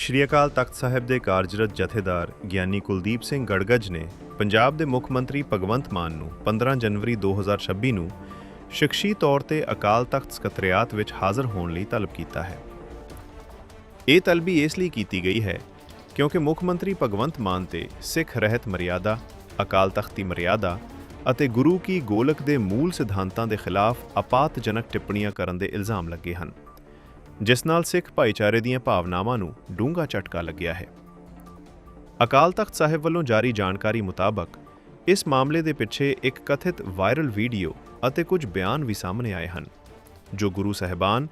ਸ਼੍ਰੀ ਅਕਾਲ ਤਖਤ ਸਾਹਿਬ ਦੇ ਕਾਰਜਰਤ ਜਥੇਦਾਰ ਗਿਆਨੀ ਕੁਲਦੀਪ ਸਿੰਘ ਗੜਗਜ ਨੇ ਪੰਜਾਬ ਦੇ ਮੁੱਖ ਮੰਤਰੀ ਭਗਵੰਤ ਮਾਨ ਨੂੰ 15 ਜਨਵਰੀ 2026 ਨੂੰ ਸ਼ਖਸੀ ਤੌਰ ਤੇ ਅਕਾਲ ਤਖਤ ਸਕੱਤਰਿਆਤ ਵਿੱਚ ਹਾਜ਼ਰ ਹੋਣ ਲਈ ਤਲਬ ਕੀਤਾ ਹੈ। ਇਹ ਤਲਬੀ ਇਸ ਲਈ ਕੀਤੀ ਗਈ ਹੈ ਕਿਉਂਕਿ ਮੁੱਖ ਮੰਤਰੀ ਭਗਵੰਤ ਮਾਨ ਤੇ ਸਿੱਖ ਰਹਿਤ ਮਰਿਆਦਾ, ਅਕਾਲ ਤਖਤ ਦੀ ਮਰਿਆਦਾ ਅਤੇ ਗੁਰੂ ਕੀ ਗੋਲਕ ਦੇ ਮੂਲ ਸਿਧਾਂਤਾਂ ਦੇ ਖਿਲਾਫ ਆਪਾਤਜਨਕ ਟਿੱਪਣੀਆਂ ਕਰਨ ਦੇ ਇਲਜ਼ਾਮ ਲੱਗੇ ਹਨ। ਜਿਸ ਨਾਲ ਸਿੱਖ ਭਾਈਚਾਰੇ ਦੀਆਂ ਭਾਵਨਾਵਾਂ ਨੂੰ ਡੂੰਘਾ ਝਟਕਾ ਲੱਗਿਆ ਹੈ। ਅਕਾਲ ਤਖਤ ਸਾਹਿਬ ਵੱਲੋਂ ਜਾਰੀ ਜਾਣਕਾਰੀ ਮੁਤਾਬਕ ਇਸ ਮਾਮਲੇ ਦੇ ਪਿੱਛੇ ਇੱਕ ਕਥਿਤ ਵਾਇਰਲ ਵੀਡੀਓ ਅਤੇ ਕੁਝ ਬਿਆਨ ਵੀ ਸਾਹਮਣੇ ਆਏ ਹਨ, ਜੋ ਗੁਰੂ ਸਾਹਿਬਾਨ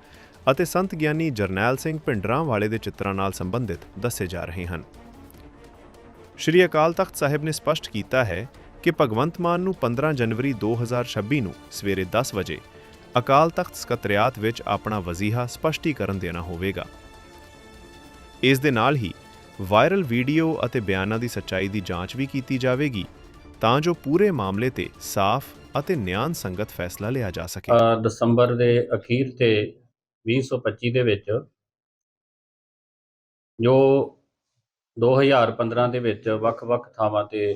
ਅਤੇ ਸੰਤ ਗਿਆਨੀ ਜਰਨੈਲ ਸਿੰਘ ਭਿੰਡਰਾਂ ਵਾਲੇ ਦੇ ਚਿੱਤਰਾਂ ਨਾਲ ਸੰਬੰਧਿਤ ਦੱਸੇ ਜਾ ਰਹੇ ਹਨ। ਸ਼੍ਰੀ ਅਕਾਲ ਤਖਤ ਸਾਹਿਬ ਨੇ ਸਪਸ਼ਟ ਕੀਤਾ ਹੈ ਕਿ ਭਗਵੰਤ ਮਾਨ ਨੂੰ 15 ਜਨਵਰੀ 2026 ਨੂੰ ਸਵੇਰੇ 10 ਵਜੇ ਅਕਾਲ ਤਖਤ ਸਕੱਤਰੇਤ ਵਿੱਚ ਆਪਣਾ ਵਜ਼ੀਹਾ ਸਪਸ਼ਟੀਕਰਨ ਦੇਣਾ ਹੋਵੇਗਾ। ਇਸ ਦੇ ਨਾਲ ਹੀ ਵਾਇਰਲ ਵੀਡੀਓ ਅਤੇ ਬਿਆਨਾਂ ਦੀ ਸੱਚਾਈ ਦੀ ਜਾਂਚ ਵੀ ਕੀਤੀ ਜਾਵੇਗੀ, ਤਾਂ ਜੋ ਪੂਰੇ ਮਾਮਲੇ ਤੇ ਸਾਫ਼ ਅਤੇ ਨਿਆਂ ਸੰਗਤ ਫੈਸਲਾ ਲਿਆ ਜਾ ਸਕੇ। ਦਸੰਬਰ ਦੇ ਅਖੀਰ ਤੇ 2025 ਦੇ ਵਿੱਚ ਜੋ 2015 ਦੇ ਵਿੱਚ ਵੱਖ-ਵੱਖ ਥਾਵਾਂ ਤੇ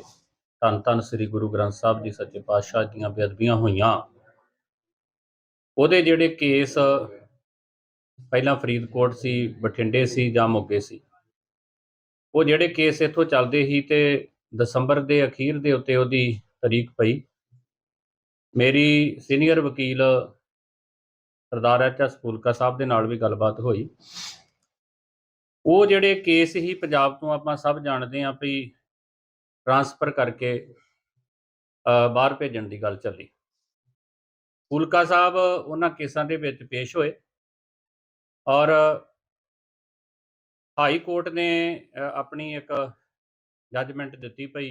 ਧੰਨ ਧੰਨ ਸ੍ਰੀ ਗੁਰੂ ਗ੍ਰੰਥ ਸਾਹਿਬ ਜੀ ਸੱਚੇ ਪਾਤਸ਼ਾਹ ਦੀਆਂ ਬੇਅਦਬੀਆਂ ਹੋਈਆਂ ਉਹਦੇ ਜਿਹੜੇ ਕੇਸ ਪਹਿਲਾਂ ਫਰੀਦਕੋਟ ਸੀ, ਬਠਿੰਡੇ ਸੀ ਜਾਂ ਮੋਗੇ ਸੀ, ਉਹ ਜਿਹੜੇ ਕੇਸ ਇੱਥੋਂ ਚੱਲਦੇ ਸੀ ਤੇ ਦਸੰਬਰ ਦੇ ਅਖੀਰ ਦੇ ਉੱਤੇ ਉਹਦੀ ਤਾਰੀਖ ਪਈ। ਮੇਰੀ ਸੀਨੀਅਰ ਵਕੀਲ ਸਰਦਾਰ ਐਚ ਐਸ ਫੂਲਕਾ ਸਾਹਿਬ ਦੇ ਨਾਲ ਵੀ ਗੱਲਬਾਤ ਹੋਈ। ਉਹ ਜਿਹੜੇ ਕੇਸ ਹੀ ਪੰਜਾਬ ਤੋਂ ਆਪਾਂ ਸਭ ਜਾਣਦੇ ਹਾਂ ਵੀ ਟਰਾਂਸਫਰ ਕਰਕੇ ਬਾਹਰ ਭੇਜਣ ਦੀ ਗੱਲ ਚੱਲੀ। ਫੂਲਕਾ ਸਾਹਿਬ ਉਹਨਾਂ ਕੇਸਾਂ ਦੇ ਵਿੱਚ ਪੇਸ਼ ਹੋਏ ਔਰ ਹਾਈ ਕੋਰਟ ਨੇ ਆਪਣੀ ਇੱਕ ਜੱਜਮੈਂਟ ਦਿੱਤੀ ਪਈ।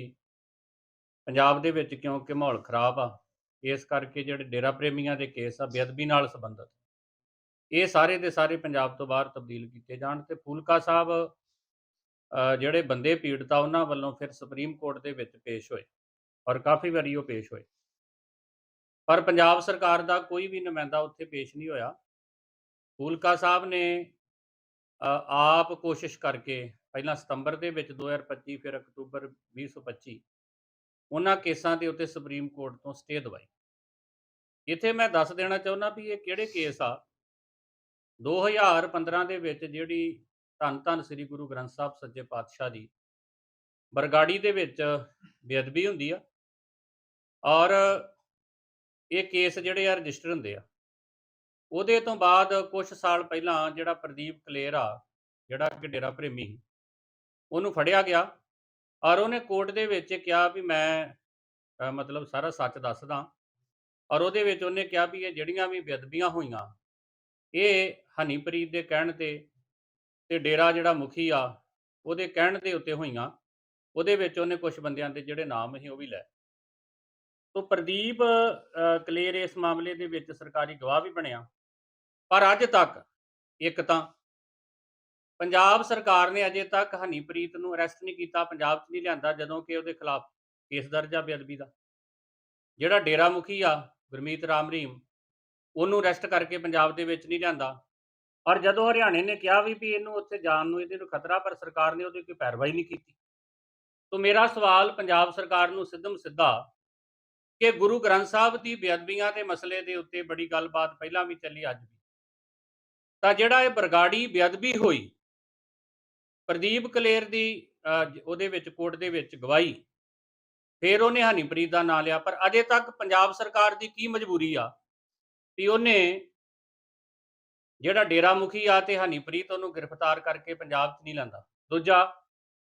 ਪੰਜਾਬ ਦੇ ਵਿੱਚ ਕਿਉਂਕਿ ਮਾਹੌਲ ਖਰਾਬ ਆ, ਇਸ ਕਰਕੇ ਜਿਹੜੇ ਡੇਰਾ ਪ੍ਰੇਮੀਆਂ ਦੇ ਕੇਸ ਆ ਬੇਅਦਬੀ ਨਾਲ ਸੰਬੰਧਿਤ। ਇਹ ਸਾਰੇ ਦੇ ਸਾਰੇ ਪੰਜਾਬ ਤੋਂ ਬਾਹਰ ਤਬਦੀਲ ਕੀਤੇ ਜਾਣ ਤੇ ਫੂਲਕਾ ਸਾਹਿਬ ਜਿਹੜੇ ਬੰਦੇ ਪੀੜਤਾ ਉਹਨਾਂ ਵੱਲੋਂ ਫਿਰ ਸੁਪਰੀਮ ਕੋਰਟ ਦੇ ਵਿੱਚ ਪੇਸ਼ ਹੋਏ ਔਰ ਕਾਫੀ ਵਾਰੀ ਉਹ ਪੇਸ਼ ਹੋਏ। ਪਰ ਪੰਜਾਬ ਸਰਕਾਰ ਦਾ ਕੋਈ ਵੀ ਨੁਮਾਇੰਦਾ ਉੱਥੇ ਪੇਸ਼ ਨਹੀਂ ਹੋਇਆ। ਫੂਲਕਾ ਸਾਹਿਬ ਨੇ ਆਪ ਕੋਸ਼ਿਸ਼ ਕਰਕੇ ਪਹਿਲਾਂ ਸਤੰਬਰ ਦੇ ਵਿੱਚ 2025 ਫਿਰ ਅਕਤੂਬਰ 2025 ਉਹਨਾਂ ਕੇਸਾਂ ਦੇ ਉੱਤੇ ਸੁਪਰੀਮ ਕੋਰਟ ਤੋਂ ਸਟੇ ਦਵਾਈ। ਇੱਥੇ ਮੈਂ ਦੱਸ ਦੇਣਾ ਚਾਹੁੰਦਾ ਵੀ ਇਹ ਕਿਹੜੇ ਕੇਸ ਆ? 2015 ਦੇ ਵਿੱਚ ਜਿਹੜੀ ਧੰਨ ਧੰਨ ਸ੍ਰੀ ਗੁਰੂ ਗ੍ਰੰਥ ਸਾਹਿਬ ਸੱਜੇ ਪਾਤਸ਼ਾਹ ਦੀ ਬਰਗਾੜੀ ਦੇ ਵਿੱਚ ਬੇਅਦਬੀ ਹੁੰਦੀ ਆ। ਔਰ ਇਹ ਕੇਸ ਜਿਹੜੇ ਆ ਰਜਿਸਟਰ ਹੁੰਦੇ ਆ। ਉਹਦੇ ਤੋਂ ਬਾਅਦ ਕੁਝ ਸਾਲ ਪਹਿਲਾਂ ਜਿਹੜਾ ਪ੍ਰਦੀਪ ਕਲੇਰ ਆ ਜਿਹੜਾ ਕਿ ਡੇਰਾ ਪ੍ਰੇਮੀ ਸੀ, ਉਹਨੂੰ ਫੜਿਆ ਗਿਆ ਔਰ ਉਹਨੇ ਕੋਰਟ ਦੇ ਵਿੱਚ ਕਿਹਾ ਵੀ ਮੈਂ ਮਤਲਬ ਸਾਰਾ ਸੱਚ ਦੱਸਦਾ ਔਰ ਉਹਦੇ ਵਿੱਚ ਉਹਨੇ ਕਿਹਾ ਵੀ ਇਹ ਜਿਹੜੀਆਂ ਵੀ ਬੇਅਦਬੀਆਂ ਹੋਈਆਂ ਇਹ ਹਨੀਪ੍ਰੀਤ ਦੇ ਕਹਿਣ ਤੇ ਤੇ ਡੇਰਾ ਜਿਹੜਾ ਮੁਖੀ ਆ ਉਹਦੇ ਕਹਿਣ ਦੇ ਉੱਤੇ ਹੋਈਆਂ। ਉਹਦੇ ਵਿੱਚ ਉਹਨੇ ਕੁਝ ਬੰਦਿਆਂ ਦੇ ਜਿਹੜੇ ਨਾਮ ਸੀ ਉਹ ਵੀ ਲੈ ਤੋ ਪ੍ਰਦੀਪ ਕਲੇਰ ਇਸ ਮਾਮਲੇ ਦੇ ਵਿੱਚ ਸਰਕਾਰੀ ਗਵਾਹ ਵੀ ਬਣਿਆ। ਪਰ ਅੱਜ ਤੱਕ ਇੱਕ ਤਾਂ ਪੰਜਾਬ ਸਰਕਾਰ ਨੇ ਅਜੇ ਤੱਕ ਹਨੀਪ੍ਰੀਤ ਨੂੰ ਅਰੈਸਟ ਨਹੀਂ ਕੀਤਾ, ਪੰਜਾਬ 'ਚ ਨਹੀਂ ਲਿਆਂਦਾ, ਜਦੋਂ ਕਿ ਉਹਦੇ ਖਿਲਾਫ ਕੇਸ ਦਰਜ ਆ ਬੇਅਦਬੀ ਦਾ। ਜਿਹੜਾ ਡੇਰਾ ਮੁਖੀ ਆ, ਗੁਰਮੀਤ ਰਾਮ ਰਹੀਮ, ਉਹਨੂੰ ਅਰੈਸਟ ਕਰਕੇ ਪੰਜਾਬ ਦੇ ਵਿੱਚ ਨਹੀਂ ਲਿਆਂਦਾ। ਔਰ ਜਦੋਂ ਹਰਿਆਣੇ ਨੇ ਕਿਹਾ ਵੀ ਵੀ ਇਹਨੂੰ ਉੱਥੇ ਜਾਣ ਨੂੰ ਇਹਦੇ ਨੂੰ ਖਤਰਾ, ਪਰ ਸਰਕਾਰ ਨੇ ਉਹਦੀ ਕੋਈ ਪੈਰਵਾਈ ਨਹੀਂ ਕੀਤੀ। ਤੋਂ ਮੇਰਾ ਸਵਾਲ ਪੰਜਾਬ ਸਰਕਾਰ ਨੂੰ ਸਿੱਧਮ ਸਿੱਧਾ ਕਿ ਗੁਰੂ ਗ੍ਰੰਥ ਸਾਹਿਬ ਦੀ ਬੇਅਦਬੀਆਂ ਦੇ ਮਸਲੇ ਦੇ ਉੱਤੇ ਬੜੀ ਗੱਲਬਾਤ ਪਹਿਲਾਂ ਵੀ ਚੱਲੀ, ਅੱਜ ਵੀ। ਤਾਂ ਜਿਹੜਾ ਇਹ ਬਰਗਾੜੀ ਬੇਅਦਬੀ ਹੋਈ, ਪ੍ਰਦੀਪ ਕਲੇਰ ਦੀ ਉਹਦੇ ਵਿੱਚ, ਕੋਰਟ ਦੇ ਵਿੱਚ ਗਵਾਹੀ, ਫਿਰ ਉਹਨੇ ਹਨੀਪ੍ਰੀਤ ਦਾ ਨਾਂ ਲਿਆ, ਪਰ ਅਜੇ ਤੱਕ ਪੰਜਾਬ ਸਰਕਾਰ ਦੀ ਕੀ ਮਜਬੂਰੀ ਆ ਵੀ ਉਹਨੇ ਜਿਹੜਾ ਡੇਰਾ ਮੁਖੀ ਆ ਤੇ ਹਨੀਪ੍ਰੀਤ ਉਹਨੂੰ ਗ੍ਰਿਫਤਾਰ ਕਰਕੇ ਪੰਜਾਬ 'ਚ ਨਹੀਂ ਲੈਂਦਾ ਦੂਜਾ,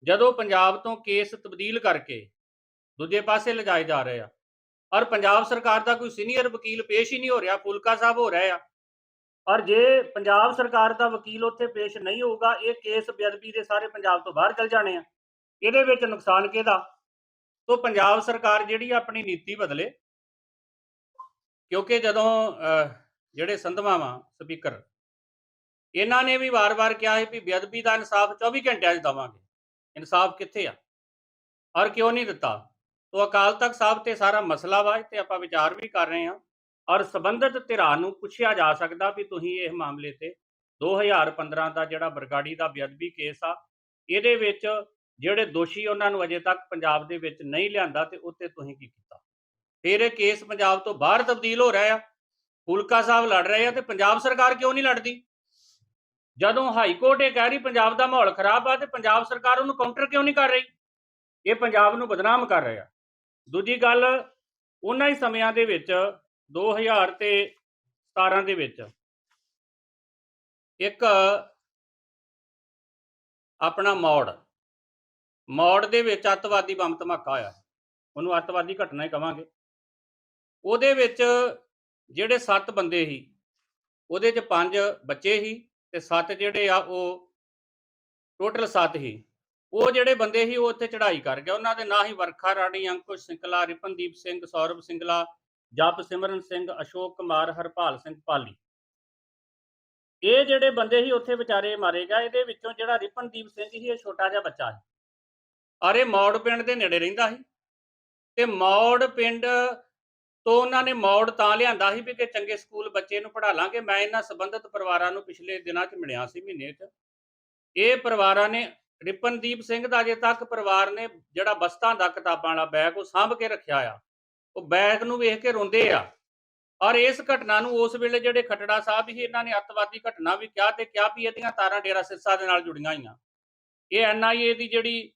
ਜਦੋਂ ਪੰਜਾਬ ਤੋਂ ਕੇਸ ਤਬਦੀਲ ਕਰਕੇ ਦੂਜੇ ਪਾਸੇ ਲਿਜਾਏ ਜਾ ਰਹੇ ਆ ਔਰ ਪੰਜਾਬ ਸਰਕਾਰ ਦਾ ਕੋਈ ਸੀਨੀਅਰ ਵਕੀਲ ਪੇਸ਼ ਹੀ ਨਹੀਂ ਹੋ ਰਿਹਾ, ਫੁਲਕਾ ਸਾਹਿਬ ਹੋ ਰਿਹਾ ਆ। ਔਰ ਜੇ ਪੰਜਾਬ ਸਰਕਾਰ ਦਾ ਵਕੀਲ ਉੱਥੇ ਪੇਸ਼ ਨਹੀਂ ਹੋਊਗਾ, ਇਹ ਕੇਸ ਬੇਅਦਬੀ ਦੇ ਸਾਰੇ ਪੰਜਾਬ ਤੋਂ ਬਾਹਰ ਚਲ ਜਾਣੇ ਆ। ਇਹਦੇ ਵਿੱਚ ਨੁਕਸਾਨ ਕਿਹਦਾ? ਤੋਂ ਪੰਜਾਬ ਸਰਕਾਰ ਜਿਹੜੀ ਆ ਆਪਣੀ ਨੀਤੀ ਬਦਲੇ, ਕਿਉਂਕਿ ਜਦੋਂ ਜਿਹੜੇ ਜਿਹੜੇ ਸੰਧਵਾਵਾਂ ਸਪੀਕਰ, ਇਹਨਾਂ ਨੇ ਵੀ ਵਾਰ-ਵਾਰ ਕਿਹਾ ਹੈ ਵੀ ਬੇਅਦਬੀ ਦਾ ਇਨਸਾਫ 24 ਘੰਟਿਆਂ 'ਚ ਦਵਾਂਗੇ। ਇਨਸਾਫ ਕਿੱਥੇ ਆ? ਔਰ ਕਿਉਂ ਨਹੀਂ ਦਿੱਤਾ? ਤੋਂ ਅਕਾਲ ਤਖਤ ਸਾਹਿਬ ਤੇ ਸਾਰਾ ਮਸਲਾ ਵਾ ਤੇ ਆਪਾਂ ਵਿਚਾਰ ਵੀ ਕਰ ਰਹੇ ਹਾਂ। ਔਰ ਸਬੰਧਤ ਧਿਰਾਂ ਨੂੰ ਪੁੱਛਿਆ ਜਾ ਸਕਦਾ ਵੀ ਤੁਸੀਂ ਇਹ ਮਾਮਲੇ ਤੇ 2015 ਦਾ ਜਿਹੜਾ ਬਰਗਾੜੀ ਦਾ ਬੇਅਦਬੀ ਕੇਸ ਆ, ਇਹਦੇ ਵਿੱਚ ਜਿਹੜੇ ਦੋਸ਼ੀ ਉਹਨਾਂ ਨੂੰ ਅਜੇ ਤੱਕ ਪੰਜਾਬ ਦੇ ਵਿੱਚ ਨਹੀਂ ਲਿਆਂਦਾ ਤੇ ਉੱਤੇ ਤੁਸੀਂ ਕੀ ਕੀਤਾ? ਫਿਰ ਇਹ ਕੇਸ ਪੰਜਾਬ ਤੋਂ ਬਾਹਰ ਤਬਦੀਲ ਹੋ ਰਿਹਾ ਆ। ਫੁਲਕਾ ਸਾਹਿਬ ਲੜ ਰਹੇ ਆ ਤੇ ਪੰਜਾਬ ਸਰਕਾਰ ਕਿਉਂ ਨਹੀਂ ਲੜਦੀ? ਜਦੋਂ ਹਾਈ ਕੋਰਟ ਇਹ ਕਹਿ ਰਹੀ ਪੰਜਾਬ ਦਾ ਮਾਹੌਲ ਖਰਾਬ ਆ ਤੇ ਪੰਜਾਬ ਸਰਕਾਰ ਉਹਨੂੰ ਕਾਊਂਟਰ ਕਿਉਂ ਨਹੀਂ ਕਰ ਰਹੀ? ਇਹ ਪੰਜਾਬ ਨੂੰ ਬਦਨਾਮ ਕਰ ਰਿਹਾ। ਦੂਜੀ ਗੱਲ, ਉਹਨਾਂ ਹੀ ਸਮਿਆਂ ਦੇ ਵਿੱਚ 2000 ਤੇ 17 ਦੇ ਵਿੱਚ, ਇੱਕ ਆਪਣਾ ਮੌੜ ਮੌੜ ਦੇ ਵਿੱਚ ਅੱਤਵਾਦੀ ਬੰਬ ਧਮਾਕਾ ਹੋਇਆ। ਉਹਨੂੰ ਅੱਤਵਾਦੀ ਘਟਨਾ ਹੀ ਕਵਾਂਗੇ। ਉਹਦੇ ਵਿੱਚ ਜਿਹੜੇ 7 ਬੰਦੇ ਸੀ, ਉਹਦੇ ਚ 5 ਬੱਚੇ ਸੀ ਤੇ 7 ਜਿਹੜੇ ਆ ਉਹ ਟੋਟਲ 7 ਸੀ। ਉਹ ਜਿਹੜੇ ਬੰਦੇ ਸੀ ਉਹ ਉੱਥੇ ਚੜ੍ਹਾਈ ਕਰ ਗਏ। ਉਹਨਾਂ ਦੇ ਨਾਂ ਹੀ ਵਰਖਾ ਰਾਣੀ ਅੰਕੁਸ਼ ਸਿੰਗਲਾ, ਰਿਪਨਦੀਪ ਸਿੰਘ, ਸੌਰਵ ਸਿੰਗਲਾ, ਜਪ ਸਿਮਰਨ ਸਿੰਘ, ਅਸ਼ੋਕ ਕੁਮਾਰ, ਹਰਪਾਲ ਸਿੰਘ ਪਾਲੀ। ਇਹ ਜਿਹੜੇ ਬੰਦੇ ਸੀ ਉੱਥੇ ਵਿਚਾਰੇ ਮਾਰੇ ਗਏ। ਇਹਦੇ ਵਿੱਚੋਂ ਜਿਹੜਾ ਰਿਪਨਦੀਪ ਸਿੰਘ ਸੀ, ਇਹ ਛੋਟਾ ਜਿਹਾ ਬੱਚਾ ਸੀ। ਔਰ ਇਹ ਮੌੜ ਪਿੰਡ ਦੇ ਨੇੜੇ ਰਹਿੰਦਾ ਸੀ। ਤੇ ਮੌੜ ਪਿੰਡ ਤੋਂ ਉਹਨਾਂ ਨੇ ਮੌੜ ਤਾਂ ਲਿਆਂਦਾ ਸੀ ਵੀ ਕਿ ਚੰਗੇ ਸਕੂਲ ਬੱਚੇ ਨੂੰ ਪੜ੍ਹਾ ਲਾਂਗੇ। ਮੈਂ ਇਹਨਾਂ ਸੰਬੰਧਿਤ ਪਰਿਵਾਰਾਂ ਨੂੰ ਪਿਛਲੇ ਦਿਨਾਂ 'ਚ ਮਿਲਿਆ ਸੀ, ਮਹੀਨੇ 'ਚ। ਇਹ ਪਰਿਵਾਰਾਂ ਨੇ ਰਿਪਨਦੀਪ ਸਿੰਘ ਦਾ ਅਜੇ ਤੱਕ ਪਰਿਵਾਰ ਨੇ ਜਿਹੜਾ ਬਸਤਾਂ ਦਾ ਕਿਤਾਬਾਂ ਵਾਲਾ ਬੈਗ ਉਹ ਸਾਂਭ ਕੇ ਰੱਖਿਆ ਆ। ਉਹ ਬੈਗ ਨੂੰ ਵੇਖ ਕੇ ਰੋਂਦੇ ਆ। ਔਰ ਇਸ ਘਟਨਾ ਨੂੰ ਉਸ ਵੇਲੇ ਜਿਹੜੇ ਖਟੜਾ ਸਾਹਿਬ ਸੀ, ਇਹਨਾਂ ਨੇ ਅੱਤਵਾਦੀ ਘਟਨਾ ਵੀ ਕਿਹਾ ਤੇ ਕਿਹਾ ਵੀ ਇਹਦੀਆਂ ਤਾਰਾਂ ਡੇਰਾ ਸਿਰਸਾ ਦੇ ਨਾਲ ਜੁੜੀਆਂ ਹੋਈਆਂ। ਇਹ ਐਨਆਈਏ ਦੀ ਜਿਹੜੀ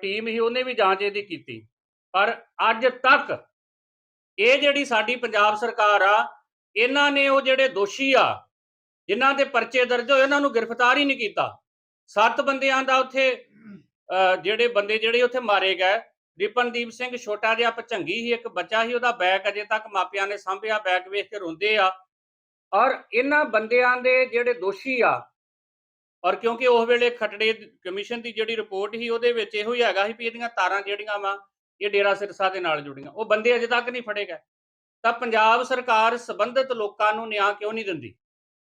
ਟੀਮ ਸੀ, ਉਹਨੇ ਵੀ ਜਾਂਚ ਇਹਦੀ ਕੀਤੀ। ਪਰ ਅੱਜ ਤੱਕ ਇਹ ਜਿਹੜੀ ਸਾਡੀ ਪੰਜਾਬ ਸਰਕਾਰ ਆ, ਇਹਨਾਂ ਨੇ ਉਹ ਜਿਹੜੇ ਦੋਸ਼ੀ ਆ, ਜਿਨ੍ਹਾਂ ਦੇ ਪਰਚੇ ਦਰਜ ਹੋਏ, ਉਹਨਾਂ ਨੂੰ ਗ੍ਰਿਫਤਾਰ ਹੀ ਨਹੀਂ ਕੀਤਾ। ਸੱਤ ਬੰਦਿਆਂ ਦਾ ਉੱਥੇ ਅਹ, ਜਿਹੜੇ ਬੰਦੇ ਜਿਹੜੇ ਉੱਥੇ ਮਾਰੇ ਗਏ। ਰਿਪਨਦੀਪ ਸਿੰਘ ਛੋਟਾ ਜਿਹਾ ਭਚੰਗੀ ਸੀ ਇੱਕ ਬੱਚਾ ਸੀ ਉਹਦਾ ਬੈਗ ਅਜੇ ਤੱਕ ਮਾਪਿਆਂ ਨੇ ਸਾਂਭਿਆ ਬੈਗ ਵੇਖ ਕੇ ਰੋਂਦੇ ਆ। ਔਰ ਇਹਨਾਂ ਬੰਦਿਆਂ ਦੇ ਜਿਹੜੇ ਦੋਸ਼ੀ ਆ ਔਰ ਕਿਉਂਕਿ ਉਸ ਵੇਲੇ ਖਟੜੇ ਕਮਿਸ਼ਨ ਦੀ ਜਿਹੜੀ ਰਿਪੋਰਟ ਸੀ ਉਹਦੇ ਵਿੱਚ ਇਹੋ ਹੀ ਹੈਗਾ ਸੀ ਵੀ ਇਹਦੀਆਂ ਤਾਰਾਂ ਜਿਹੜੀਆਂ ਵਾ ਇਹ ਡੇਰਾ ਸਿਰਸਾ ਦੇ ਨਾਲ ਜੁੜੀਆਂ। ਉਹ ਬੰਦੇ ਅਜੇ ਤੱਕ ਨਹੀਂ ਫੜੇ ਗਏ। ਤਾਂ ਪੰਜਾਬ ਸਰਕਾਰ ਸੰਬੰਧਿਤ ਲੋਕਾਂ ਨੂੰ ਨਿਆਂ ਕਿਉਂ ਨਹੀਂ ਦਿੰਦੀ?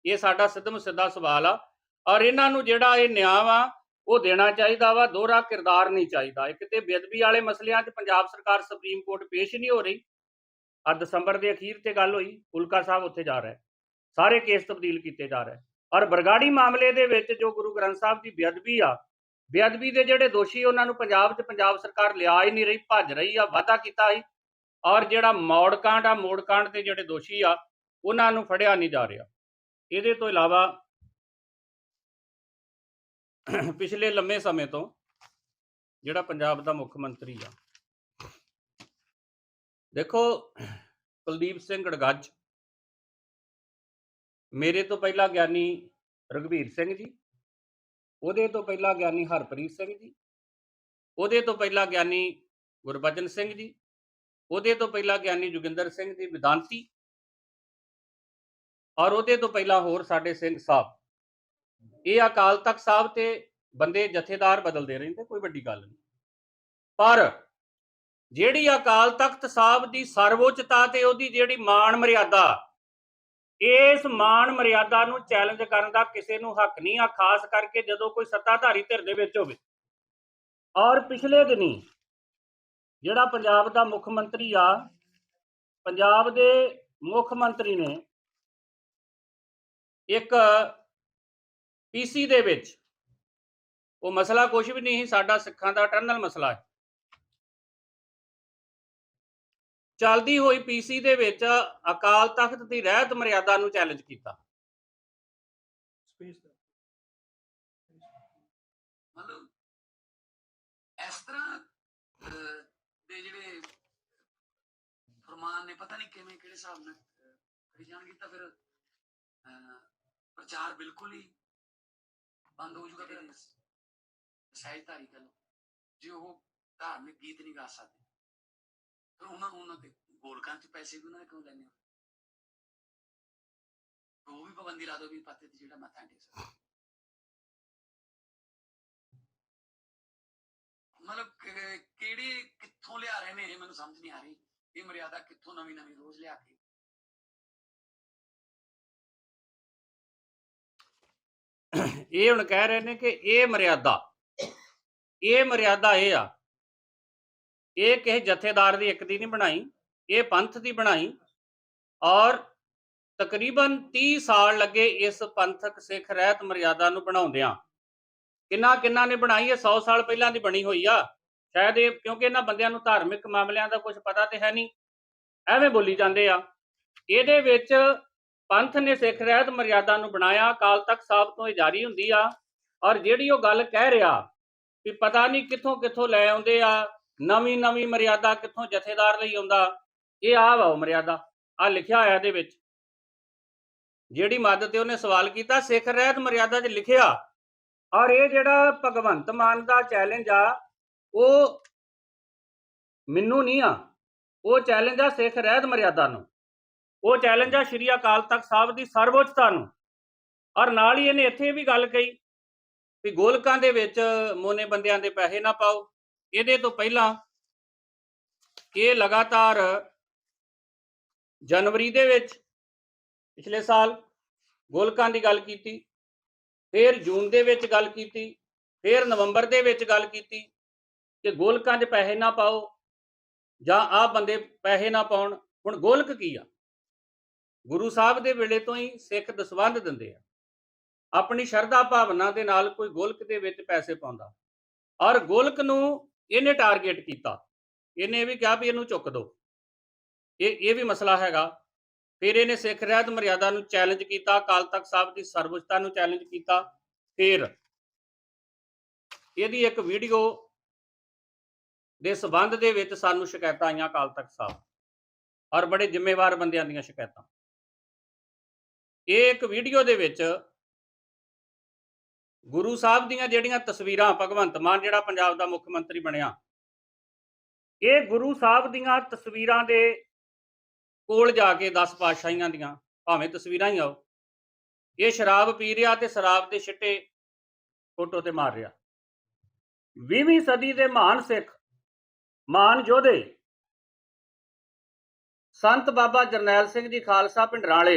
ਇਹ ਸਾਡਾ ਸਿੱਧਮ ਸਿੱਧਾ ਸਵਾਲ ਆ। ਔਰ ਇਹਨਾਂ ਨੂੰ ਜਿਹੜਾ ਇਹ ਨਿਆਂ ਵਾ, ਉਹ ਦੇਣਾ ਚਾਹੀਦਾ ਵਾ, ਦੋਹਰਾ ਕਿਰਦਾਰ ਨਹੀਂ ਚਾਹੀਦਾ। ਇੱਕ ਤੇ ਬੇਅਦਬੀ ਵਾਲੇ ਮਸਲਿਆਂ 'ਚ ਪੰਜਾਬ ਸਰਕਾਰ ਸੁਪਰੀਮ ਕੋਰਟ ਪੇਸ਼ ਨਹੀਂ ਹੋ ਰਹੀ। ਆ ਦਸੰਬਰ ਦੇ ਅਖੀਰ ਤੇ ਗੱਲ ਹੋਈ ਫੁਲਕਾ ਸਾਹਿਬ ਉੱਥੇ ਜਾ ਰਿਹਾ। ਸਾਰੇ ਕੇਸ ਤਬਦੀਲ ਕੀਤੇ ਜਾ ਰਹੇ। ਔਰ ਬਰਗਾੜੀ ਮਾਮਲੇ ਦੇ ਵਿੱਚ ਜੋ ਗੁਰੂ ਗ੍ਰੰਥ ਸਾਹਿਬ ਦੀ ਬੇਅਦਬੀ ਆ, ਬੇਅਦਬੀ ਦੇ ਜਿਹੜੇ ਦੋਸ਼ੀ ਉਹਨਾਂ ਨੂੰ ਪੰਜਾਬ 'ਚ ਪੰਜਾਬ ਸਰਕਾਰ ਲਿਆ ਹੀ ਨਹੀਂ ਰਹੀ, ਭੱਜ ਰਹੀ ਆ, ਵਾਅਦਾ ਕੀਤਾ ਸੀ। ਔਰ ਜਿਹੜਾ ਮੌੜ ਕਾਂਡ ਆ ਮੋੜ ਕਾਂਡ ਦੇ ਜਿਹੜੇ ਦੋਸ਼ੀ ਆ, ਉਹਨਾਂ ਨੂੰ ਫੜਿਆ ਨਹੀਂ ਜਾ ਰਿਹਾ। ਇਹਦੇ ਤੋਂ ਇਲਾਵਾ ਪਿਛਲੇ ਲੰਮੇ ਸਮੇਂ ਤੋਂ ਜਿਹੜਾ ਪੰਜਾਬ ਦਾ ਮੁੱਖ ਮੰਤਰੀ ਆ। ਦੇਖੋ, ਕੁਲਦੀਪ ਸਿੰਘ ਗੜਗੱਜ ਮੇਰੇ ਤੋਂ ਪਹਿਲਾਂ ਗਿਆਨੀ ਰਘਵੀਰ ਸਿੰਘ ਜੀ, ਉਹਦੇ ਤੋਂ ਪਹਿਲਾਂ ਗਿਆਨੀ ਹਰਪ੍ਰੀਤ ਸਿੰਘ ਜੀ, ਉਹਦੇ ਤੋਂ ਪਹਿਲਾਂ ਗਿਆਨੀ ਗੁਰਬਚਨ ਸਿੰਘ ਜੀ, ਉਹਦੇ ਤੋਂ ਪਹਿਲਾਂ ਗਿਆਨੀ ਜੋਗਿੰਦਰ ਸਿੰਘ ਜੀ, ਵਿਦਾਂਤੀ ਔਰ ਉਹਦੇ ਤੋਂ ਪਹਿਲਾਂ ਹੋਰ ਸਾਡੇ ਸਿੰਘ ਸਾਹਿਬ। ਇਹ ਅਕਾਲ ਤਖਤ ਸਾਹਿਬ ਤੇ ਬੰਦੇ ਜਥੇਦਾਰ ਬਦਲਦੇ ਰਹਿੰਦੇ, ਕੋਈ ਵੱਡੀ ਗੱਲ ਨਹੀਂ। ਪਰ ਜਿਹੜੀ ਅਕਾਲ ਤਖਤ ਸਾਹਿਬ ਦੀ ਸਰਵਉੱਚਤਾ ਤੇ ਉਹਦੀ ਜਿਹੜੀ ਮਾਣ ਮਰਿਆਦਾ, ਇਸ ਮਾਣ ਮਰਿਆਦਾ ਨੂੰ ਚੈਲੰਜ ਕਰਨ ਦਾ ਕਿਸੇ ਨੂੰ ਹੱਕ ਨਹੀਂ ਆ, ਖਾਸ ਕਰਕੇ ਜਦੋਂ ਕੋਈ ਸੱਤਾਧਾਰੀ ਧਿਰ ਦੇ ਵਿੱਚ ਹੋਵੇ। ਔਰ ਪਿਛਲੇ ਦਿਨੀ ਜਿਹੜਾ ਪੰਜਾਬ ਦਾ ਮੁੱਖ ਮੰਤਰੀ ਆ, ਪੰਜਾਬ ਦੇ ਮੁੱਖ ਮੰਤਰੀ ਨੇ ਇੱਕ ਪੀਸੀ ਦੇ ਵਿੱਚ ਉਹ ਮਸਲਾ ਕੁਝ ਵੀ ਨਹੀਂ ਸਾਡਾ ਸਿੱਖਾਂ ਦਾ ਟਰਨਲ ਮਸਲਾ ਹੈ। ਚੱਲਦੀ ਹੋਈ ਪੀਸੀ ਦੇ ਵਿੱਚ ਅਕਾਲ ਤਖਤ ਦੀ ਰਹਿਤ ਮਰਿਆਦਾ ਨੂੰ ਚੈਲੰਜ ਕੀਤਾ। ਮਤਲਬ ਇਸ ਤਰ੍ਹਾਂ ਅਹ, ਦੇ ਜਿਹੜੇ ਫਰਮਾਨ ਨੇ ਪਤਾ ਨਹੀਂ ਕਿਵੇਂ ਕਿਹੜੇ ਹਿਸਾਬ ਨਾਲ ਕਰੀ ਜਾਣਗੇ ਤਾਂ ਫਿਰ ਪ੍ਰਚਾਰ ਬਿਲਕੁਲ ਹੀ ਬੰਦ ਹੋ ਜਾਊਗਾ ਫਿਰ ਸਹਿਜਧਾਰੀ ਗੱਲ ਜੇ ਉਹ ਧਾਰਮਿਕ ਗੀਤ ਨਹੀਂ ਗਾ ਸਕਦੇ, ਫਿਰ ਉਹਨਾਂ ਨੂੰ ਉਹਨਾਂ ਦੇ ਗੋਲਕਾਂ 'ਚ ਪੈਸੇ ਵੀ ਉਹਨਾਂ ਨੇ ਕਿਉਂ ਲੈਣੇ ਉਹ ਵੀ ਪਾਬੰਦੀ ਲਾ ਦੋ ਵੀ ਪੱਤੇ ਤੇ ਜਿਹੜਾ ਮੱਥਾ ਟੇਕ ਸਕਦਾ। ਮਤਲਬ ਕਿਹੜੇ ਕਿੱਥੋਂ ਲਿਆ ਰਹੇ ਨੇ ਇਹ ਮੈਨੂੰ ਸਮਝ ਨਹੀਂ ਆ ਰਹੀ। ਇਹ ਮਰਿਆਦਾ ਕਿੱਥੋਂ ਨਵੀਂ ਨਵੀਂ ਰੋਜ਼ ਲਿਆ ਕੇ ਇਹ ਹੁਣ ਕਹਿ ਰਹੇ ਨੇ ਕਿ ਇਹ ਮਰਿਆਦਾ ਇਹ ਮਰਿਆਦਾ ਇਹ ਆ, ਇਹ ਕਿਸੇ ਜਥੇਦਾਰ ਦੀ ਇੱਕ ਦੀ ਨਹੀਂ ਬਣਾਈ, ਇਹ ਪੰਥ ਦੀ ਬਣਾਈ ਔਰ ਤਕਰੀਬਨ 30 ਸਾਲ ਲੱਗੇ ਇਸ ਪੰਥਕ ਸਿੱਖ ਰਹਿਤ ਮਰਿਆਦਾ ਨੂੰ ਬਣਾਉਂਦਿਆਂ। ਕਿੰਨਾ ਕਿੰਨਾ ਨੇ ਬਣਾਈ? ਹੈ 100 ਸਾਲ ਪਹਿਲਾਂ ਦੀ ਬਣੀ ਹੋਈ ਆ। ਸ਼ਾਇਦ ਇਹ ਕਿਉਂਕਿ ਇਹਨਾਂ ਬੰਦਿਆਂ ਨੂੰ ਧਾਰਮਿਕ ਮਾਮਲਿਆਂ ਦਾ ਕੁਝ ਪਤਾ ਤੇ ਹੈ ਨਹੀਂ। ਐਵੇਂ ਬੋਲੀ ਜਾਂਦੇ ਆ। ਇਹਦੇ ਵਿੱਚ ਪੰਥ ਨੇ ਸਿੱਖ ਰਹਿਤ ਮਰਿਆਦਾ ਨੂੰ ਬਣਾਇਆ, ਅਕਾਲ ਤਖਤ ਸਾਹਿਬ ਤੋਂ ਇਹ ਜਾਰੀ ਹੁੰਦੀ ਆ। ਔਰ ਜਿਹੜੀ ਉਹ ਗੱਲ ਕਹਿ ਰਿਹਾ ਕਿ ਪਤਾ ਨਹੀਂ ਕਿੱਥੋਂ ਕਿੱਥੋਂ ਲੈ ਆਉਂਦੇ ਆ, ਨਵੀਂ ਨਵੀਂ ਮਰਿਆਦਾ ਕਿੱਥੋਂ ਜਥੇਦਾਰ ਲਈ ਆਉਂਦਾ, ਇਹ ਆ ਵਾ ਉਹ ਮਰਿਆਦਾ ਆ ਲਿਖਿਆ ਹੋਇਆ ਇਹਦੇ ਵਿੱਚ। ਜਿਹੜੀ ਮਦਦ ਤੇ ਉਹਨੇ ਸਵਾਲ ਕੀਤਾ, ਸਿੱਖ ਰਹਿਤ ਮਰਿਆਦਾ 'ਚ ਲਿਖਿਆ। ਔਰ ਇਹ ਜਿਹੜਾ ਭਗਵੰਤ ਮਾਨ ਦਾ ਚੈਲੰਜ ਆ, ਉਹ ਮੈਨੂੰ ਨਹੀਂ ਆ। ਉਹ ਚੈਲੰਜ ਆ ਸਿੱਖ ਰਹਿਤ ਮਰਿਆਦਾ ਨੂੰ। ਉਹ ਚੈਲੰਜ ਆ, ਸ਼੍ਰੀ ਅਕਾਲ ਤਖਤ ਸਾਹਿਬ ਦੀ ਸਰਵਉੱਚਤਾ ਨੂੰ। ਔਰ ਨਾਲ ਹੀ ਇਹਨੇ ਇੱਥੇ ਵੀ ਗੱਲ ਕਹੀ ਵੀ ਗੋਲਕਾਂ ਦੇ ਵਿੱਚ ਮੋਨੇ ਬੰਦਿਆਂ ਦੇ ਪੈਸੇ ਨਾ ਪਾਓ। ਇਹਦੇ ਤੋਂ ਪਹਿਲਾਂ ਇਹ ਲਗਾਤਾਰ ਜਨਵਰੀ ਦੇ ਵਿੱਚ ਪਿਛਲੇ ਸਾਲ ਗੋਲਕਾਂ ਦੀ ਗੱਲ ਕੀਤੀ, ਫਿਰ ਜੂਨ ਦੇ ਵਿੱਚ ਗੱਲ ਕੀਤੀ, ਫਿਰ ਨਵੰਬਰ ਦੇ ਵਿੱਚ ਗੱਲ ਕੀਤੀ ਕਿ ਗੋਲਕਾਂ 'ਚ ਪੈਸੇ ਨਾ ਪਾਓ ਜਾਂ ਆਹ ਬੰਦੇ ਪੈਸੇ ਨਾ ਪਾਉਣ। ਹੁਣ ਗੋਲਕ ਕੀ ਆ? ਗੁਰੂ ਸਾਹਿਬ ਦੇ ਵੇਲੇ ਤੋਂ ਹੀ ਸਿੱਖ ਦਸਵੰਧ ਦਿੰਦੇ ਆ। ਆਪਣੀ ਸ਼ਰਧਾ ਭਾਵਨਾ ਦੇ ਨਾਲ ਕੋਈ ਗੋਲਕ ਦੇ ਵਿੱਚ ਪੈਸੇ ਪਾਉਂਦਾ। ਔਰ ਗੋਲਕ ਨੂੰ ਇਹਨੇ ਟਾਰਗੇਟ ਕੀਤਾ। ਇਹਨੇ ਇਹ ਵੀ ਕਿਹਾ ਵੀ ਇਹਨੂੰ ਚੁੱਕ ਦਿਓ ਇਹ ਇਹ ਵੀ ਮਸਲਾ ਹੈਗਾ। ਫਿਰ ਇਹਨੇ ਸਿੱਖ ਰਹਿਤ ਮਰਿਆਦਾ ਨੂੰ ਚੈਲੰਜ ਕੀਤਾ, ਅਕਾਲ ਤਖਤ ਸਾਹਿਬ ਦੀ ਸਰਵਉੱਚਤਾ ਨੂੰ ਚੈਲੰਜ ਕੀਤਾ। ਫਿਰ ਇਹਦੀ ਇੱਕ ਵੀਡੀਓ ਦੇ ਸਬੰਧ ਦੇ ਵਿੱਚ ਸਾਨੂੰ ਸ਼ਿਕਾਇਤਾਂ ਆਈਆਂ ਅਕਾਲ ਤਖਤ ਸਾਹਿਬ। ਔਰ ਬੜੇ ਜ਼ਿੰਮੇਵਾਰ ਬੰਦਿਆਂ ਦੀਆਂ ਸ਼ਿਕਾਇਤਾਂ। ਇਹ ਇੱਕ ਵੀਡੀਓ ਦੇ ਵਿੱਚ ਗੁਰੂ ਸਾਹਿਬ ਦੀਆਂ ਜਿਹੜੀਆਂ ਤਸਵੀਰਾਂ, ਭਗਵੰਤ ਮਾਨ ਜਿਹੜਾ ਪੰਜਾਬ ਦਾ ਮੁੱਖ ਮੰਤਰੀ ਬਣਿਆ, ਇਹ ਗੁਰੂ ਸਾਹਿਬ ਦੀਆਂ ਤਸਵੀਰਾਂ ਦੇ ਕੋਲ ਜਾ ਕੇ 10 ਪਾਤਸ਼ਾਹੀਆਂ ਦੀਆਂ, ਭਾਵੇਂ ਤਸਵੀਰਾਂ ਹੀ ਆਓ ਇਹ ਸ਼ਰਾਬ ਪੀ ਰਿਹਾ ਤੇ ਸ਼ਰਾਬ ਦੇ ਛਿੱਟੇ ਫੋਟੋ ਤੇ ਮਾਰ ਰਿਹਾ। 20ਵੀਂ ਸਦੀ ਦੇ ਮਹਾਨ ਸਿੱਖ ਮਹਾਨ ਯੋਧੇ, ਸੰਤ ਬਾਬਾ ਜਰਨੈਲ ਸਿੰਘ ਜੀ ਖਾਲਸਾ ਪਿੰਡਰਾਲੇ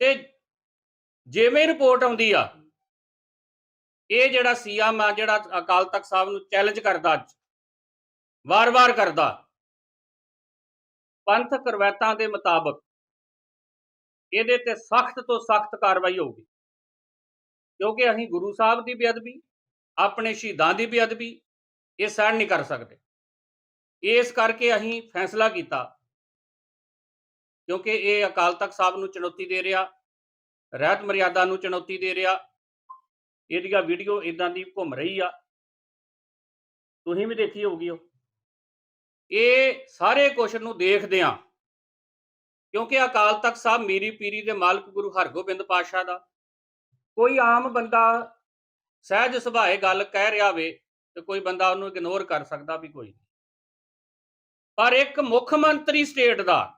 ਤੇ ਜਿਵੇਂ ਰਿਪੋਰਟ ਆਉਂਦੀ ਆ, ਇਹ ਜਿਹੜਾ ਸੀਐਮ ਆ, ਜਿਹੜਾ ਅਕਾਲ ਤਖਤ ਸਾਹਿਬ ਨੂੰ ਚੈਲੰਜ ਕਰਦਾ ਅੱਜ, ਵਾਰ-ਵਾਰ ਕਰਦਾ ਪੰਥਕ ਰਵਾਇਤਾਂ ਦੇ ਮੁਤਾਬਕ ਇਹਦੇ ਤੇ ਸਖਤ ਤੋਂ ਸਖਤ ਕਾਰਵਾਈ ਹੋਊਗੀ। ਕਿਉਂਕਿ ਅਸੀਂ ਗੁਰੂ ਸਾਹਿਬ ਦੀ ਬੇਅਦਬੀ, ਆਪਣੇ ਸ਼ਹੀਦਾਂ ਦੀ ਬੇਅਦਬੀ, ਇਹ ਸਹਿਣ ਨਹੀਂ ਕਰ ਸਕਦੇ। ਇਸ ਕਰਕੇ ਅਸੀਂ ਫੈਸਲਾ ਕੀਤਾ ਕਿਉਂਕਿ ਇਹ ਅਕਾਲ ਤਖਤ ਸਾਹਿਬ ਨੂੰ ਚੁਣੌਤੀ ਦੇ ਰਿਹਾ, ਰਹਿਤ ਮਰਿਆਦਾ ਨੂੰ ਚੁਣੌਤੀ ਦੇ ਰਿਹਾ, ਇਹਦੀਆਂ ਵੀਡੀਓ ਇਦਾਂ ਦੀ ਘੁੰਮ ਰਹੀ ਆ। ਤੁਸੀਂ ਵੀ ਦੇਖੀ ਹੋਊਗੀ ਉਹ। ਇਹ ਸਾਰੇ ਕੁਛ ਨੂੰ ਦੇਖਦੇ ਆ ਕਿਉਂਕਿ ਅਕਾਲ ਤਖਤ ਸਾਹਿਬ ਮੀਰੀ ਪੀਰੀ ਦੇ ਮਾਲਕ ਗੁਰੂ ਹਰਗੋਬਿੰਦ ਪਾਤਸ਼ਾਹ ਦਾ। ਕੋਈ ਆਮ ਬੰਦਾ ਸਹਿਜ ਸੁਭਾਏ ਗੱਲ ਕਹਿ ਰਿਹਾ ਵੇ ਤੇ ਕੋਈ ਬੰਦਾ ਉਹਨੂੰ ਇਗਨੋਰ ਕਰ ਸਕਦਾ ਵੀ ਕੋਈ ਨਹੀਂ। ਪਰ ਇੱਕ ਮੁੱਖ ਮੰਤਰੀ ਸਟੇਟ ਦਾ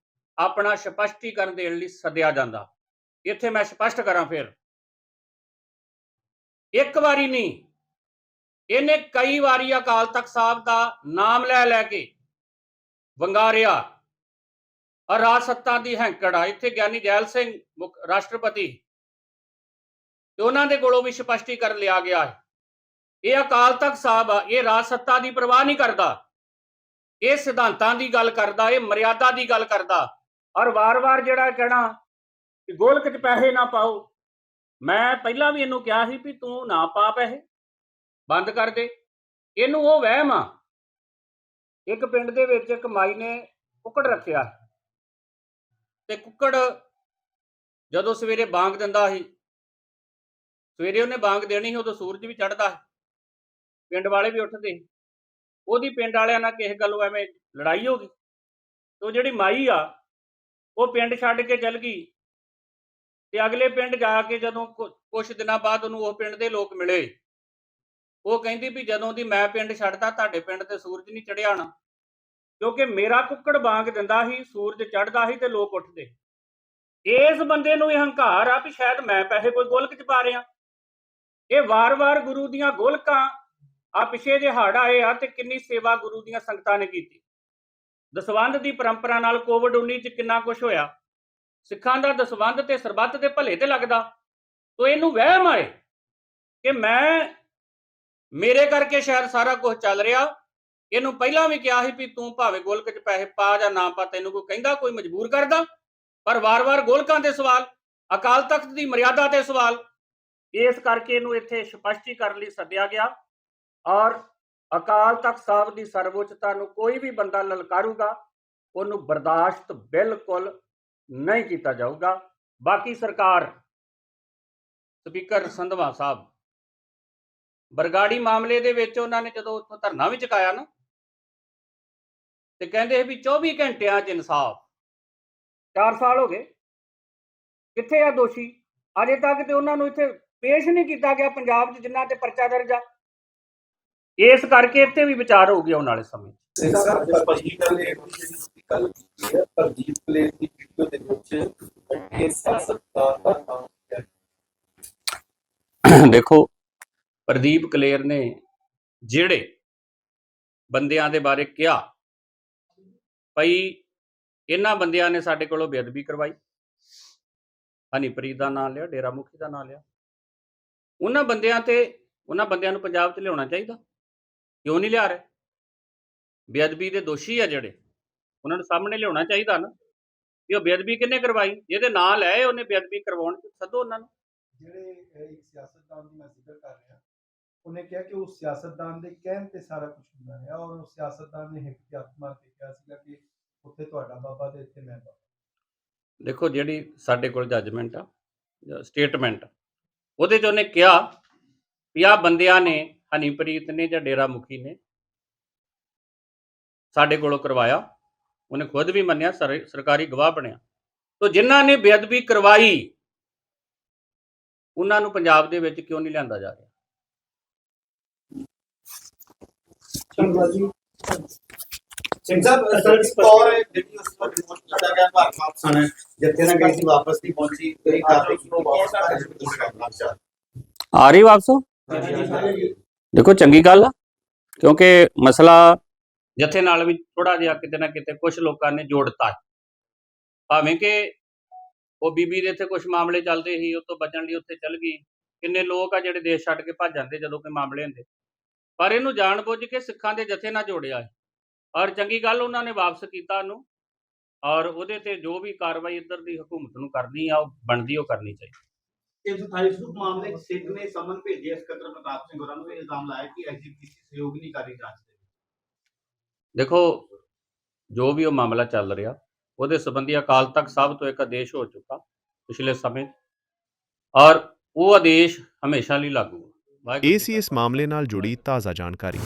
ਆਪਣਾ ਸਪਸ਼ਟੀਕਰਨ ਦੇਣ ਲਈ ਸੱਦਿਆ ਜਾਂਦਾ। ਇੱਥੇ ਮੈਂ ਸਪਸ਼ਟ ਕਰਾਂ ਫਿਰ। ਇੱਕ ਵਾਰੀ ਨਹੀਂ, ਇਹਨੇ ਕਈ ਵਾਰੀ ਅਕਾਲ ਤਖਤ ਸਾਹਿਬ ਦਾ ਨਾਮ ਲੈ ਲੈ ਕੇ ਵੰਗਾਰਿਆ। ਔਰ ਰਾਜ ਸੱਤਾ ਦੀ ਹੈਂਕੜ ਆ, ਇੱਥੇ ਗਿਆਨੀ ਜੈਲ ਸਿੰਘ ਮੁੱਖ ਰਾਸ਼ਟਰਪਤੀ। ਤੇ ਉਹਨਾਂ ਦੇ ਕੋਲੋਂ ਵੀ ਸਪਸ਼ਟੀਕਰਨ ਲਿਆ ਗਿਆ ਹੈ। ਇਹ ਅਕਾਲ ਤਖਤ ਸਾਹਿਬ ਆ, ਇਹ ਰਾਜ ਸੱਤਾ ਦੀ ਪਰਵਾਹ ਨਹੀਂ ਕਰਦਾ। ਇਹ ਸਿਧਾਂਤਾਂ ਦੀ ਗੱਲ ਕਰਦਾ, ਇਹ ਮਰਿਆਦਾ ਦੀ ਗੱਲ ਕਰਦਾ। ਔਰ ਵਾਰ-ਵਾਰ ਜਿਹੜਾ ਕਹਿਣਾ ਕਿ ਗੋਲਕ 'ਚ ਪੈਸੇ ਨਾ ਪਾਓ। ਮੈਂ ਪਹਿਲਾਂ ਵੀ ਇਹਨੂੰ ਕਿਹਾ ਸੀ ਵੀ ਤੂੰ ਨਾ ਪਾ ਪੈਸੇ। ਬੰਦ ਕਰ ਦੇ। ਇਹਨੂੰ ਉਹ ਵਹਿਮ ਆ। ਇੱਕ ਪਿੰਡ ਦੇ ਵਿੱਚ ਇੱਕ ਮਾਈ ਨੇ ਕੁੱਕੜ ਰੱਖਿਆ। ਤੇ ਕੁੱਕੜ ਜਦੋਂ ਸਵੇਰੇ ਬਾਂਗ ਦਿੰਦਾ ਸੀ, ਸਵੇਰੇ ਉਹਨੇ ਬਾਂਗ ਦੇਣੀ ਸੀ, ਉਦੋਂ ਸੂਰਜ ਵੀ ਚੜਦਾ ਸੀ। ਪਿੰਡ ਵਾਲੇ ਵੀ ਉੱਠਦੇ ਉਹਦੀ ਪਿੰਡ ਵਾਲਿਆਂ ਨਾਲ ਕਿਸੇ ਗੱਲੋਂ ਐਵੇਂ ਲੜਾਈ ਹੋ ਗਈ। ਤੇ ਉਹ ਜਿਹੜੀ ਮਾਈ ਆ ਉਹ ਪਿੰਡ ਛੱਡ ਕੇ ਚਲ ਗਈ। ਤੇ ਅਗਲੇ ਪਿੰਡ ਜਾ ਕੇ ਜਦੋਂ ਕੁਝ ਦਿਨਾਂ ਬਾਅਦ ਉਹਨੂੰ ਉਹ ਪਿੰਡ ਦੇ ਲੋਕ ਮਿਲੇ। ਉਹ ਕਹਿੰਦੀ ਵੀ ਜਦੋਂ ਦੀ ਮੈਂ ਪਿੰਡ ਛੱਡਦਾ ਤੁਹਾਡੇ ਪਿੰਡ ਤੇ ਸੂਰਜ ਨਹੀਂ ਚੜਿਆ ਨਾ। ਕਿਉਂਕਿ ਮੇਰਾ ਕੁੱਕੜ ਬਾਂਗ ਦਿੰਦਾ ਸੀ, ਸੂਰਜ ਚੜਦਾ ਸੀ ਤੇ ਲੋਕ ਉੱਠਦੇ। ਇਸ ਬੰਦੇ ਨੂੰ ਇਹ ਹੰਕਾਰ ਆ ਵੀ ਸ਼ਾਇਦ ਮੈਂ ਪੈਸੇ ਕੋਈ ਗੋਲਕ ਚ ਪਾ ਰਿਹਾ। ਇਹ ਵਾਰ-ਵਾਰ ਗੁਰੂ ਦੀਆਂ ਗੋਲਕਾਂ ਆ ਪਿਛੇ ਜੇ ਹੜ ਆਏ ਆ ਤੇ ਕਿੰਨੀ ਸੇਵਾ ਗੁਰੂ ਦੀਆਂ ਸੰਗਤਾਂ ਨੇ ਕੀਤੀ। ਦਸਵੰਧ ਦੀ ਪਰੰਪਰਾ ਨਾਲ ਕੋਵਿਡ 19 ਚ ਕਿੰਨਾ ਕੁਝ ਹੋਇਆ? ਸਿੱਖਾਂ ਦਾ ਦਸਵੰਧ ਤੇ ਸਰਬੱਤ ਦੇ ਭਲੇ ਤੇ ਲੱਗਦਾ? ਤੋ ਇਹਨੂੰ ਵਹਿਮ ਆਏ ਕਿ ਮੈਂ, ਮੇਰੇ ਕਰਕੇ ਸ਼ਾਇਦ ਸਾਰਾ ਕੁਝ ਚੱਲ ਰਿਹਾ। ਇਹਨੂੰ ਪਹਿਲਾਂ ਵੀ ਕਿਹਾ ਸੀ ਵੀ ਤੂੰ ਭਾਵੇਂ ਗੋਲਕ 'ਚ ਪੈਸੇ ਪਾ ਜਾਂ ਨਾ ਪਾ, ਤੈਨੂੰ ਕੋਈ ਕਹਿੰਦਾ, ਕੋਈ ਮਜਬੂਰ ਕਰਦਾ। ਪਰ ਵਾਰ-ਵਾਰ ਗੋਲਕਾਂ ਦੇ ਸਵਾਲ, ਅਕਾਲ ਤਖਤ ਦੀ ਮਰਿਆਦਾ ਤੇ ਸਵਾਲ, ਇਸ ਕਰਕੇ ਇਹਨੂੰ ਇੱਥੇ ਸਪਸ਼ਟੀਕਰਨ ਲਈ ਸੱਦਿਆ ਗਿਆ। ਔਰ ਅਕਾਲ ਤਖਤ ਸਾਹਿਬ ਦੀ ਸਰਵਉੱਚਤਾ ਨੂੰ ਕੋਈ ਵੀ ਬੰਦਾ ਲਲਕਾਰੂਗਾ, ਉਹਨੂੰ ਬਰਦਾਸ਼ਤ ਬਿਲਕੁਲ ਨਹੀਂ ਕੀਤਾ ਜਾਊਗਾ। ਬਾਕੀ ਸਰਕਾਰ, ਸਪੀਕਰ ਸੰਧਵਾ ਸਾਹਿਬ, ਬਰਗਾੜੀ ਮਾਮਲੇ ਦੇ ਵਿੱਚ ਉਹਨਾਂ ਨੇ ਜਦੋਂ ਉੱਥੋਂ ਧਰਨਾ ਵੀ ਚੁਕਾਇਆ ਨਾ, ਤੇ ਕਹਿੰਦੇ ਵੀ 24 ਘੰਟਿਆਂ 'ਚ ਇਨਸਾਫ 4 ਸਾਲ ਹੋ ਗਏ। ਕਿੱਥੇ ਆ ਦੋਸ਼ੀ? ਅਜੇ ਤੱਕ ਤੇ ਉਹਨਾਂ ਨੂੰ ਇੱਥੇ ਪੇਸ਼ ਨਹੀਂ ਕੀਤਾ ਗਿਆ, ਪੰਜਾਬ 'ਚ ਜਿੰਨਾ ਤੇ ਪਰਚਾ ਦਰਜ ਆ। ਇਸ ਕਰਕੇ ਇੱਥੇ ਵੀ ਵਿਚਾਰ ਸਮੇਂ ਹੈ ਪਰਜੀਤ ਪਲੇ ਦੀ ਵੀਡੀਓ ਦੇ ਵਿੱਚ ਇਹ ਸਿਆਸਤਦਾਨ ਦਾ ਨਾਮ ਹੈ ਦੇਖੋ ਪ੍ਰਦੀਪ ਕਲੇਰ ਨੇ ਜਿਹੜੇ ਬੰਦਿਆਂ ਦੇ ਬਾਰੇ ਕਿਹਾ ਭਈ ਇਹਨਾਂ ਬੰਦਿਆਂ ਨੇ ਸਾਡੇ ਕੋਲੋਂ ਬੇਅਦਬੀ ਕਰਵਾਈ ਹਨੀਪ੍ਰੀਤ ਦਾ ਨਾਮ ਲਿਆ ਡੇਰਾ ਮੁਖੀ ਦਾ ਨਾਮ ਲਿਆ ਉਹਨਾਂ ਬੰਦਿਆਂ ਤੇ ਉਹਨਾਂ ਬੰਦਿਆਂ ਨੂੰ ਪੰਜਾਬ 'ਚ ਲਿਆਉਣਾ ਚਾਹੀਦਾ ਕਿਉਂ ਨਹੀਂ ਲਿਆ ਰਹੇ? ਬੇਅਦਬੀ ਦੇ ਦੋਸ਼ੀ ਆ ਜਿਹੜੇ। ਉਹਨਾਂ ਨੂੰ ਸਾਹਮਣੇ ਲਿਆਉਣਾ ਚਾਹੀਦਾ ਨਾ। ਕਿ ਉਹ ਬੇਅਦਬੀ ਕਿੰਨੇ ਕਰਵਾਈ? ਜਿਹਦੇ ਨਾਂ ਲਏ ਉਹਨੇ ਬੇਅਦਬੀ ਕਰਵਾਉਣ ਚ ਸੱਦੋ ਉਹਨਾਂ ਨੂੰ। ਜਿਹੜੇ ਇੱਕ ਸਿਆਸਤਦਾਨ ਦੀ ਮੈਂ ਜ਼ਿਕਰ ਕਰ ਰਿਹਾ ਉਹਨੇ ਕਿਹਾ ਕਿ ਉਸ ਸਿਆਸਤਦਾਨ ਦੇ ਕਹਿਣ ਤੇ ਸਾਰਾ ਕੁਝ ਹੁੰਦਾ ਹੈ ਔਰ ਉਸ ਸਿਆਸਤਦਾਨ ਨੇ ਇੱਕ ਤੇ ਆਤਮਾ ਤੇ ਕਿਹਾ ਸੀਗਾ ਕਿ ਉੱਥੇ ਤੁਹਾਡਾ ਬਾਬਾ ਤੇ ਇੱਥੇ ਮੈਂ ਬਾਬਾ। ਦੇਖੋ ਜਿਹੜੀ ਸਾਡੇ ਕੋਲ ਜੱਜਮੈਂਟ ਆ ਸਟੇਟਮੈਂਟ ਉਹਦੇ 'ਚ ਉਹਨੇ ਕਿਹਾ ਵੀ ਆਹ ਬੰਦਿਆਂ ਨੇ ਹਨੀਪ੍ਰੀਤ ਨੇ ਜਾਂ ਡੇਰਾ ਮੁਖੀ ਨੇ ਸਾਡੇ ਕੋਲੋਂ ਕਰਵਾਇਆ। ਉਹਨੇ ਖੁਦ ਵੀ ਮੰਨਿਆ ਸਰ- ਸਰਕਾਰੀ ਗਵਾਹ ਬਣਿਆ। ਤੋ ਜਿਨ੍ਹਾਂ ਨੇ ਬੇਅਦਬੀ ਕਰਵਾਈ ਉਹਨਾਂ ਨੂੰ ਪੰਜਾਬ ਦੇ ਵਿੱਚ ਕਿਉਂ ਨਹੀਂ ਲਿਆਂਦਾ ਜਾ ਰਿਹਾ? ਸਿੰਘ ਸਾਹਿਬ ਅਸਲ ਤੌਰ ਜਿਹੜੀ ਉਸ ਪਰ ਰਿਪੋਰਟ ਕੀਤਾ ਗਿਆ ਭਾਰਤ ਵਾਪਸ ਆਣਾ ਜਿੱਥੇ ਨਾ ਗਈ ਸੀ ਵਾਪਸ ਨਹੀਂ ਪਹੁੰਚੀ ਕਈ ਕਾਫੀ ਨੂੰ ਵਾਪਸ ਕਰਨਾ ਆ ਰਹੀ ਵਾਪਸ? ਦੇਖੋ, ਚੰਗੀ ਗੱਲ ਆ, ਕਿਉਂਕਿ ਮਸਲਾ ਜਥੇ ਨਾਲ ਵੀ ਥੋੜਾ ਜਿਹਾ ਕਿਤੇ ਨਾ ਕਿਤੇ ਕੁਝ ਲੋਕਾਂ ਨੇ ਜੋੜਤਾ ਭਾਵੇਂ ਕਿ ਉਹ ਬੀਬੀ ਦੇ ਇੱਥੇ ਕੁਝ ਮਾਮਲੇ ਚੱਲਦੇ ਸੀ, ਉਹ ਤੋਂ ਬਚਣ ਲਈ ਉੱਥੇ ਚੱਲ ਗਈ। ਕਿੰਨੇ ਲੋਕ ਆ ਜਿਹੜੇ ਦੇਸ਼ ਛੱਡ ਕੇ ਭੱਜ ਜਾਂਦੇ ਜਦੋਂ ਕੋਈ ਮਾਮਲੇ ਹੁੰਦੇ। ਪਰ ਇਹਨੂੰ ਜਾਣਬੁੱਝ ਕੇ ਸਿੱਖਾਂ ਦੇ ਜਥੇ ਨਾਲ ਜੋੜਿਆ ਹੈ। ਔਰ ਚੰਗੀ ਗੱਲ ਉਹਨਾਂ ਨੇ ਵਾਪਸ ਕੀਤਾ ਉਹਨੂੰ। ਔਰ ਉਹਦੇ ਤੇ ਜੋ ਵੀ ਕਾਰਵਾਈ ਇੱਧਰ ਦੀ ਹਕੂਮਤ ਨੂੰ ਕਰਨੀ ਆ, ਉਹ ਬਣਦੀ, ਉਹ ਕਰਨੀ ਚਾਹੀਦੀ। 328 ਨੂੰ ਮਾਮਲੇ 'ਚ ਸਿੱਧ ਨੇ ਸਮਨ ਭੇਜਿਆ ਸਕੱਤਰ ਪ੍ਰਤਾਪ ਸਿੰਘ ਹੋਰਾਂ ਨੂੰ ਇਹ ਇਲਜ਼ਾਮ ਲਾਇਆ ਕਿ ਐਸਜੀਪੀਸੀ ਸਹਿਯੋਗ ਨਹੀਂ ਕਰ ਰਹੀ ਜਾਂਚ ਦੇ ਵਿੱਚ। ਦੇਖੋ ਜੋ ਵੀ ਉਹ ਮਾਮਲਾ ਚੱਲ ਰਿਹਾ ਉਹਦੇ ਸੰਬੰਧੀ ਅਕਾਲ ਤਖਤ ਸਾਹਿਬ ਤੋਂ ਇੱਕ ਆਦੇਸ਼ ਹੋ ਚੁੱਕਾ ਪਿਛਲੇ ਸਮੇਂ। ਔਰ ਉਹ ਆਦੇਸ਼ ਹਮੇਸ਼ਾ ਲਈ ਲਾਗੂ ਹੈ ਕਾ ਏਸੀ ਇਸ ਮਾਮਲੇ ਨਾਲ ਜੁੜੀ ਤਾਜ਼ਾ ਜਾਣਕਾਰੀ।